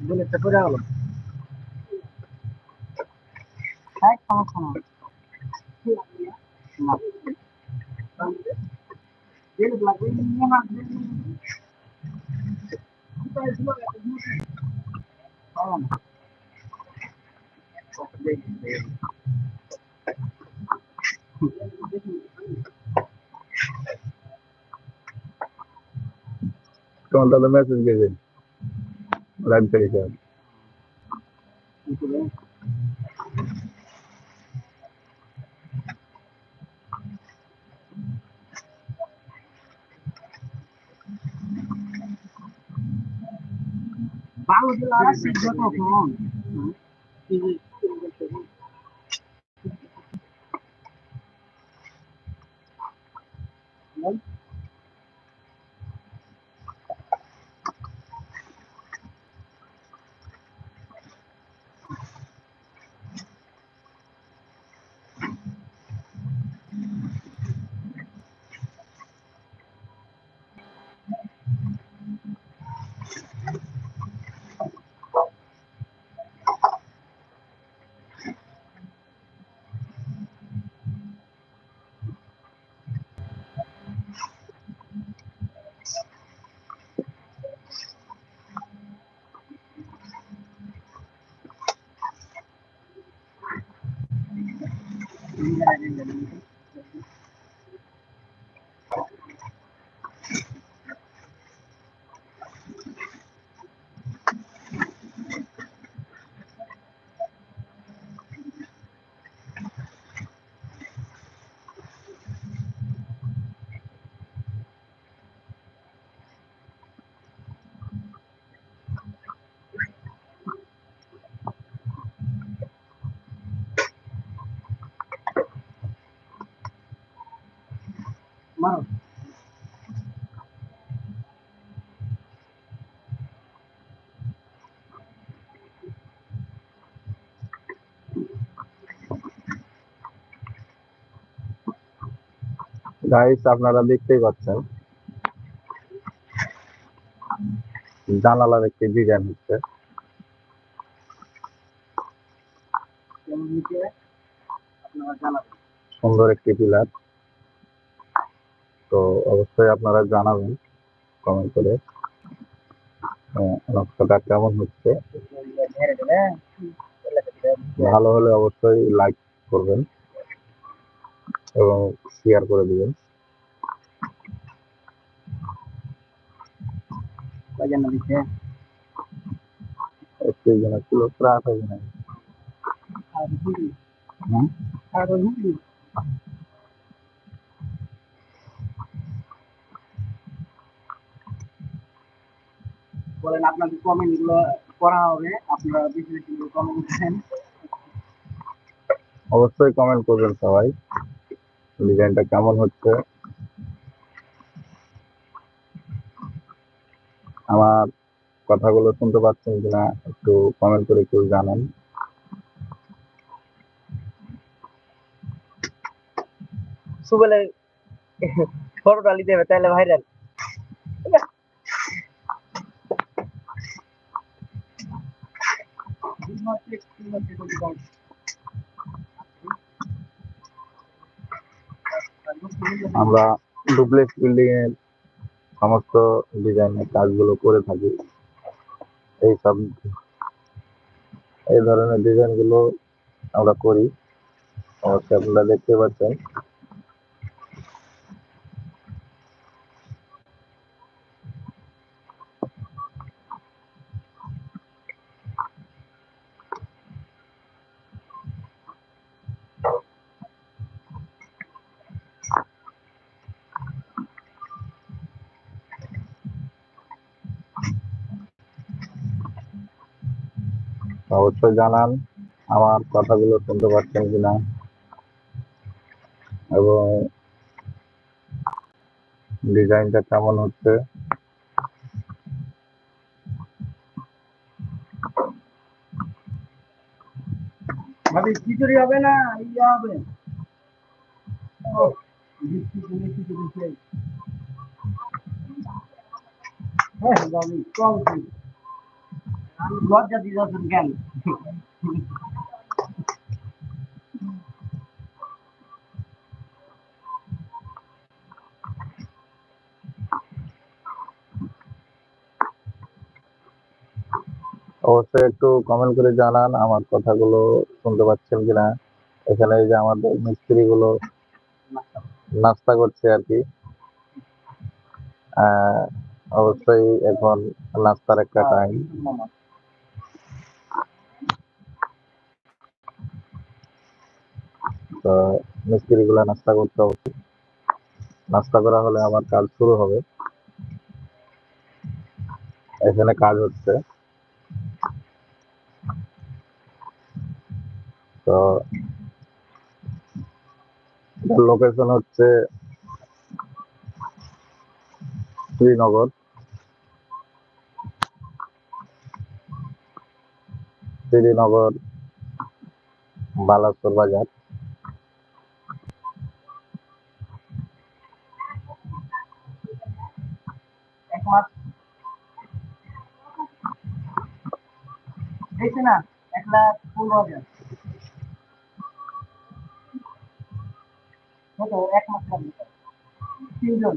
বুলেটটা পড়ে গেল হ্যাঁ সমস্যা না না বুলেট লাগবে নিয়ে না Don't a message get in. Let me take it. Báwo ni lára ṣe jẹ́? Guys আপনারা দেখতেই পাচ্ছেন। জানালার একটি ডিজাইন হচ্ছে। সুন্দর একটি পিলার তো অবশ্যই আপনারা জানাবেন কমেন্ট করে। নকশাটা কেমন হচ্ছে? ভালো হলে অবশ্যই লাইক করবেন এবং শেয়ার করে দিবেন। একটু প্রায় না আর? আর বলেন আপনাদের কমেন্টগুলো করা হবে। আপনারা বেশি বেশি কমেন্ট করেন অবশ্যই কমেন্ট করবেন সবাই। ডিজাইনটা কেমন হচ্ছে? আমার কথাগুলো শুনতে পাচ্ছেন কিনা একটু কমেন্ট করে একটু জানান। সুবেলে ফটোটা নিতে হবে তাহলে ভাইরাল আমরা ডুপ্লেক্স বিল্ডিং এর সমস্ত ডিজাইনের কাজগুলো করে থাকি। এই সব এই ধরনের ডিজাইনগুলো আমরা করি। অবশ্যই আপনারা দেখতে পাচ্ছেন। অবশ্যই জানান আমার কথাগুলো শুনতে পাচ্ছেন কিনা। এবং ডিজাইনটা কেমন হচ্ছে? হবে না? হবে। হ্যাঁ লজ্জা কেন? অবশ্যই একটু কমেন্ট করে জানান আমার কথাগুলো শুনতে পাচ্ছেন কিনা। এখানে যে আমাদের মিস্ত্রি গুলো নাস্তা করছে আর কি। আহ, অবশ্যই এখন নাস্তার একটা টাইম তো মিস্ত্রি গুলা নাস্তা করতে হবে। নাস্তা করা হলে আমার কাজ শুরু হবে। এখানে কাজ হচ্ছে। তো লোকেশন হচ্ছে শ্রীনগর। শ্রীনগর, বালাসোর বাজার। দেখছি না, এক লাখ পনেরো হাজার। কত? এক মাস লাগবে তিনজন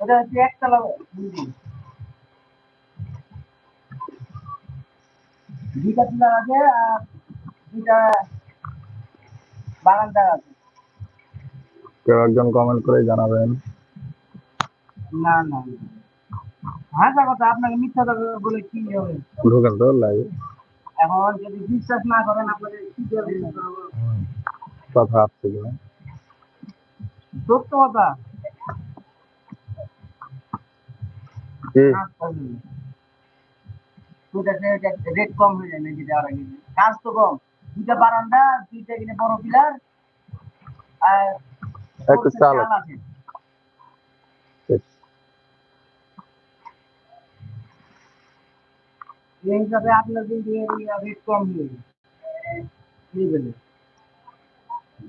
হচ্ছে একতলা বিল্ডিং দুইটা আছে আর দুইটা বারান্দা আছে। কেউ একজন কমেন্ট করে জানাবেন। না না। হাসা কথা আপনাকে মিথ্যা বলে কি হবে? ঢুকেন তো লাইভ এখন যদি বিশ্বাস না করেন আপনাদের কি করে কথা আসছে সত্য কথা? রেট কম হয়ে যায় নাকি দেওয়ার আগে? কাজ তো কম। দুইটা বারান্দা দুইটা কিনে বড় পিলার আর একটু চাল আছে। এই হিসাবে আপনার কিন্তু রেট কম হয়ে যায় এই বলে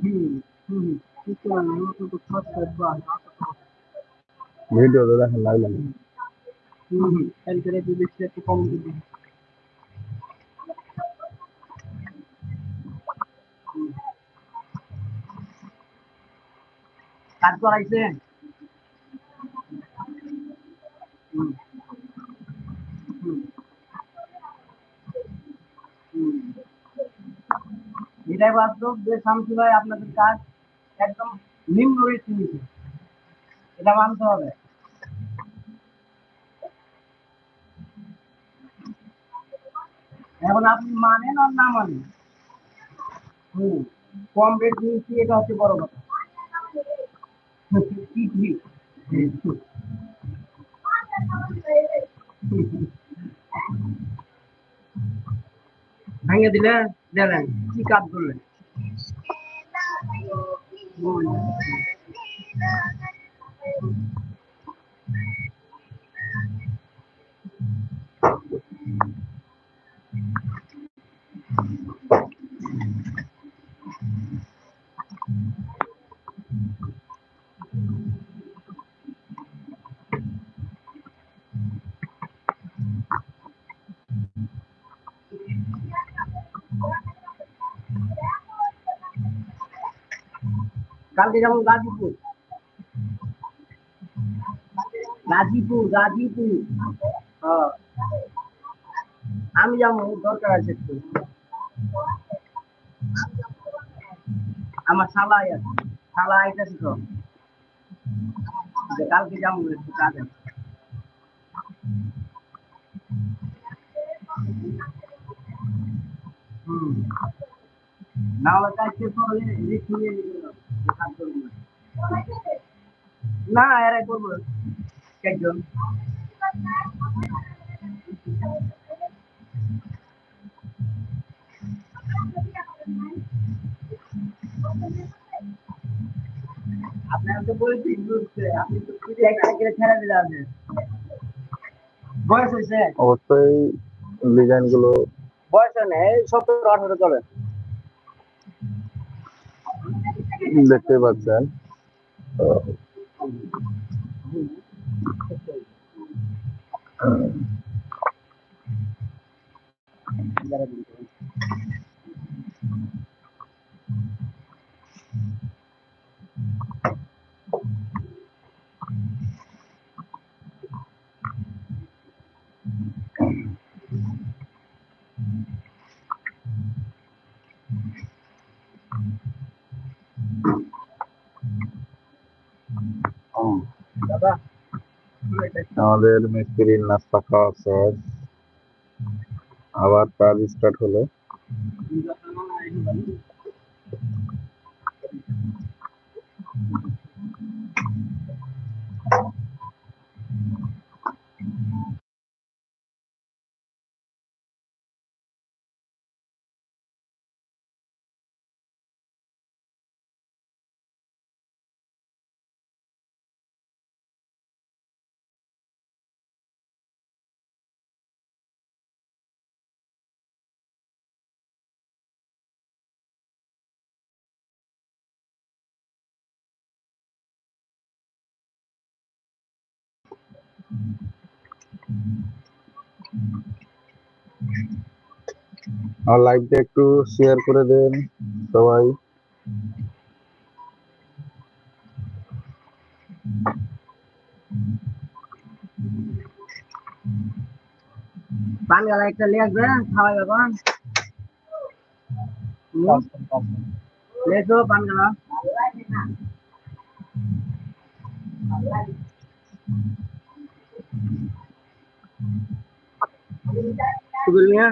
হুম হুম ঠিক আছে নতুন তো খরচ করব ভিডিও তো দেখেন লাইভ লাগে হুম হুম কালকে রেট বেশি একটু কম দিবি কাজ করাইছে হুম হুম হুম বাস্তব যে আপনাদের কাজ একদম নিম্ন এটা মানতে হবে। এখন আপনি মানেন আর না মানেন? হুম, কম রেট নিয়েছি এটা হচ্ছে বড় কথা। কি ভেঙে দিলে দিলেন কি কাজ করলেন? কালকে যেমন গাজীপুর। গাজীপুর গাজীপুর। হ্যাঁ। আমি যেমন দরকার আছে একটু। আমার শালাই আছে শালা আইতেছে তো। কালকে যেমন একটু কাজ আছে। না হলে কাজ শেষ হলে রিস্ক নিয়ে না। এরাই করব। একজন? আপনার তো বলেছি বুঝছে আপনি তো একটা করে ছেড়ে দিলে আপনি বয়স হয়েছে? অবশ্যই ডিজাইনগুলো বয়স হয় না এই সত্তর আঠারো চলে। দেখতে পাচ্ছেন তো দাদা আমাদের মিস্ত্রির নাস্তা খাওয়া শেষ। আবার কাজ স্টার্ট হলো। আর লাইভটা একটু শেয়ার করে দেন সবাই। গালা একটা আসবে খাওয়াই এখন লেছো পান গালা সুবিল মিয়া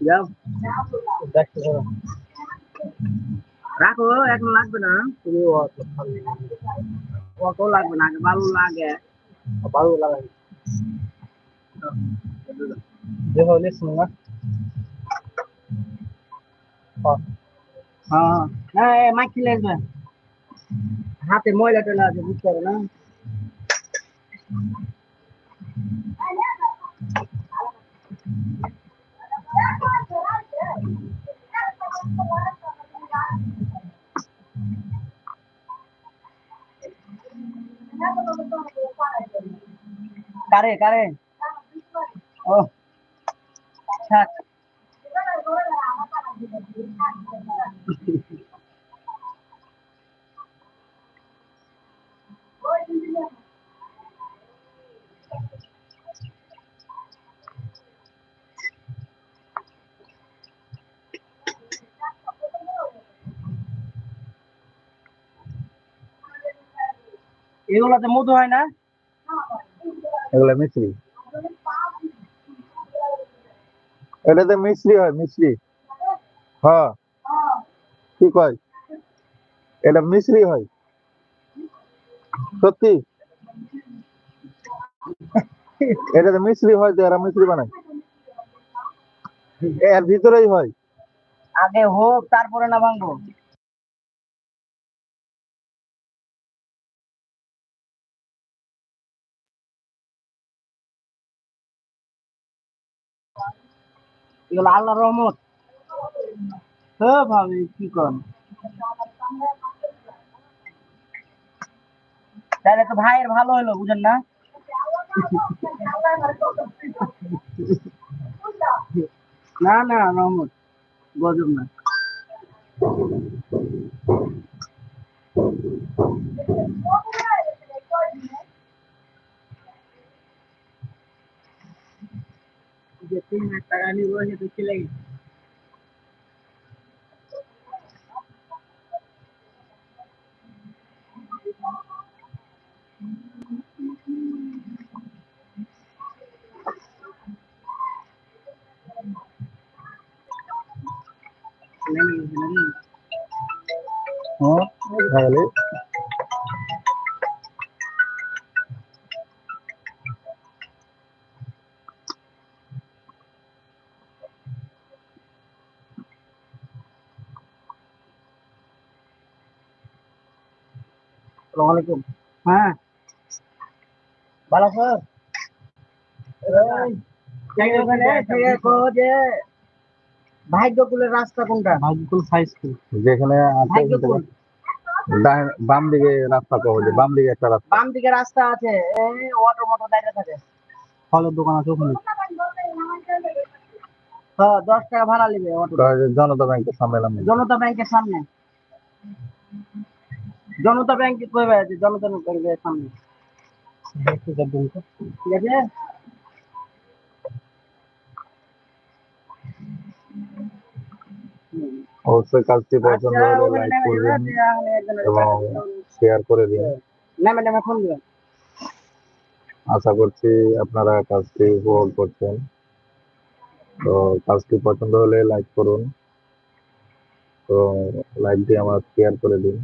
যাও রাখো এখন লাগবে না তুমি অত লাগবে না আগে বালু লাগে বালু লাগাই দেখো লিখুন না হ্যাঁ হ্যাঁ এ মাছি লাগবে হাতে ময়লা টয়লা আছে বুঝতে পারো না কারে কারে? ও। থাক এগুলাতে মধু হয় না? এগুলা মিশ্রি এটাতে মিশ্রি হয় মিশ্রি হ্যাঁ কি কয়? এটা মিশ্রি হয়। সত্যি? এটাতে মিশ্রি হয় তো এরা মিশ্রি বানায়। এর ভিতরেই হয়। আগে হোক তারপরে না ভাঙবো। এগুলো আল্লাহ রহমত। হ্যাঁ ভাবি, কি কর? তাহলে তো ভাইয়ের ভালো হলো, বুঝেন না? না না, রহমত, গজব না। যে তিন লাখ টাকা নিব সেটা চলে গেছে চলে ভালো স্যার ভাগ্যকুলের রাস্তা কোনটা? ভাগ্যকুল হাই স্কুল যেখানে বাম দিকে রাস্তা যে বাম দিকে একটা রাস্তা। বাম দিকে রাস্তা আছে এই অটো মোটো দাঁড়িয়ে থাকে। ফলের দোকান আছে ওখানে। হ্যাঁ দশ টাকা ভাড়া নেবে অটো জনতা ব্যাংকের সামনে নামে জনতা ব্যাংকের সামনে। জনতা ব্যাংকে কইবে আছে জনতা ব্যাংকের সামনে। ঠিক আছে। অবশ্যই কাজটি পছন্দ আচ্ছা, হলে ওখানে লাইক করবেন এবং শেয়ার করে দিন। আশা করছি আপনারা কাজটি উপভোগ করছেন। তো কাজটি পছন্দ হলে লাইক করুন। তো লাইক দিয়ে আমার শেয়ার করে দিন।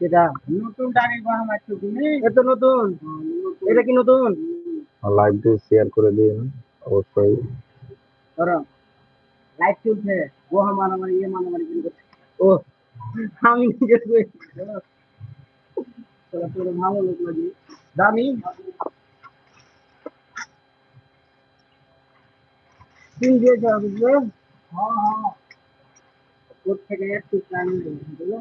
সেটা নতুন গাড়ি বাহামার তুমি? এটা নতুন। এটা কি নতুন? লাইক দিয়ে শেয়ার করে দিন অবশ্যই। ধরো। লাইট চলছে। ও আমার আমার ইয়ে মারামারি কিন্তু ও আমি নিজে ভালো লোক লাগি। দামি? তিন দিয়েছে বুঝলে? হ্যাঁ হ্যাঁ। ওর থেকে একটু টাইম বুঝলো?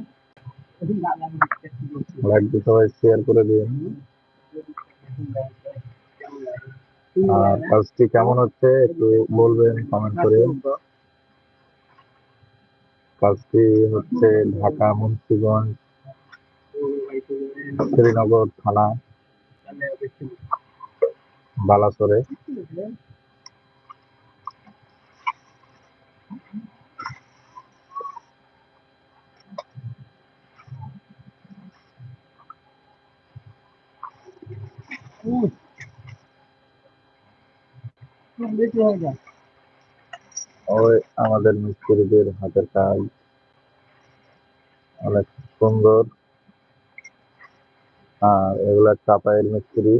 দিয়ে সবাই শেয়ার করে দিন আর কাজটি কেমন হচ্ছে, একটু বলবেন কমেন্ট করে। কাজটি হচ্ছে ঢাকা, মুন্সিগঞ্জ, শ্রীনগর, থানা, বালাসরে। ওই আমাদের মিস্ত্রিদের হাতের কাজ অনেক সুন্দর। আর এগুলা চাপাইয়ের মিস্ত্রি।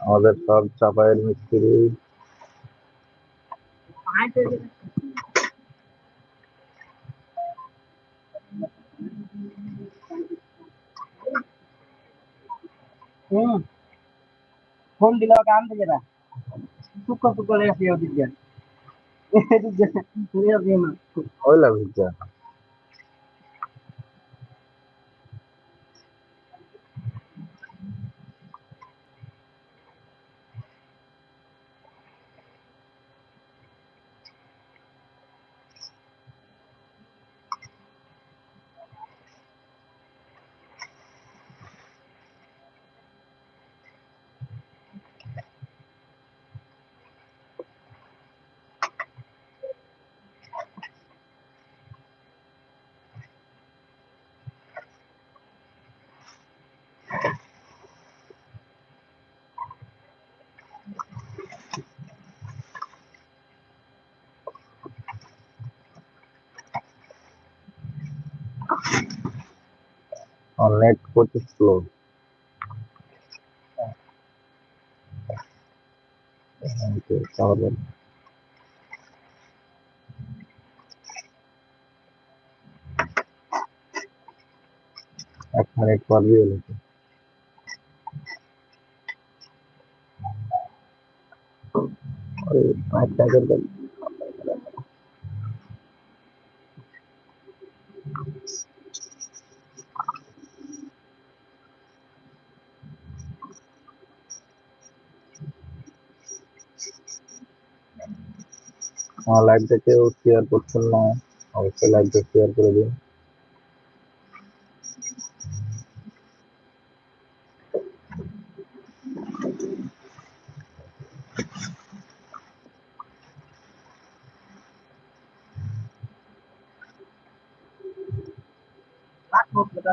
আমাদের সব চাপাইয়ের মিস্ত্রি। फ़ोन दिल काम थे जरा सुख सुख ले आती है दिया ये दिया ये अभी ना ओला भी जा এদিক দিয়ে লেগে দিয়ে না ওই লাগছে নেট প্রচুর স্লো এক মিনিট পর দিয়ে হলো ওই পাঁচ টাকার আমার লাইভটা কেউ শেয়ার করছেন না অবশ্যই লাইভটা শেয়ার করে দিন রাখো কথা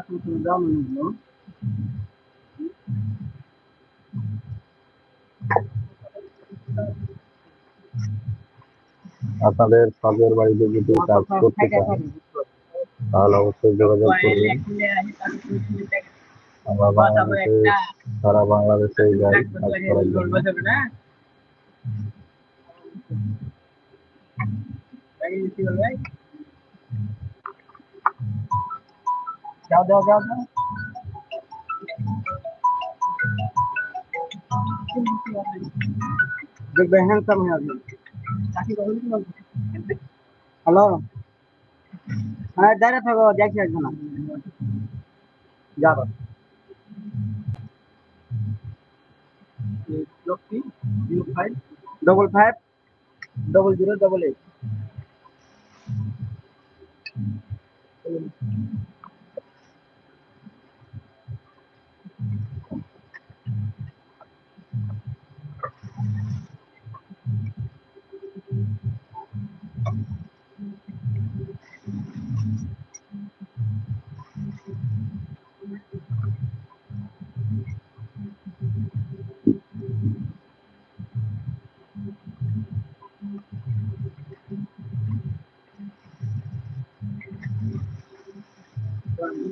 আপনাদের শখের বাড়িতে যদি কাজ করতে চান তাহলে অবশ্যই যোগাযোগ করবেন আমরা বাংলাদেশে সারা বাংলাদেশে যাই কাজ করার জন্য যাও যাও যাও যাও দেখবে হ্যান্ডসাম হয়ে আসবে হ্যালো হ্যাঁ দাঁড়িয়ে থাকো দেখি আসবে না যাব। জিরো ফাইভ ডবল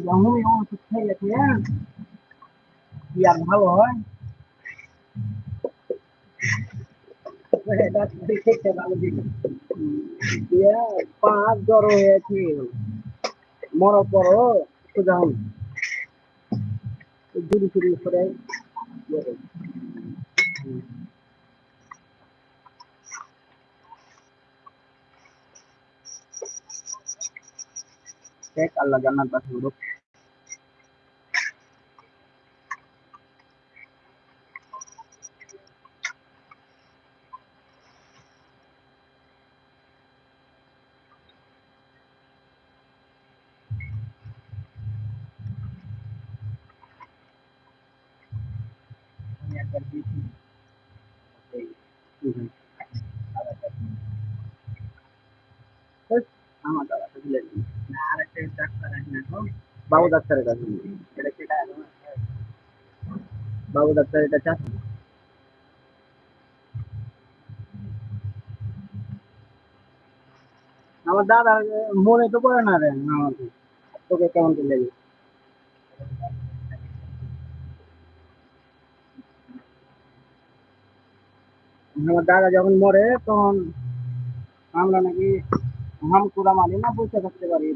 হোমিও ওষুধ খাইলে কি কি আর ভালো হয় ডাক্তার খেতে ভালো দিকে দিয়ে পাঁচ জ্বর হয়েছে মরার পরও সোজা হন জুড়ি চুরি করে ইয়ে করে। হুম। দেখ আল্লাহ জান্নাত বাসি করুক আমি একবার দিয়েছি এই হুম। দাদাটা হুম। ব্যাস, আমার দাদাটা ভুলে গেছি। না, আরেকটা ডাক্তার আছে না এখন? বাবু ডাক্তারের কাছে নিয়ে। এটা কি এটা? বাবু ডাক্তার এটা চাষ আমার দাদা মনে তো পড়ে না রে আমাকে তোকে কেমন করে আমার দাদা যখন মরে তখন আমরা নাকি হাম কুড়া মারি না বসে থাকতে পারি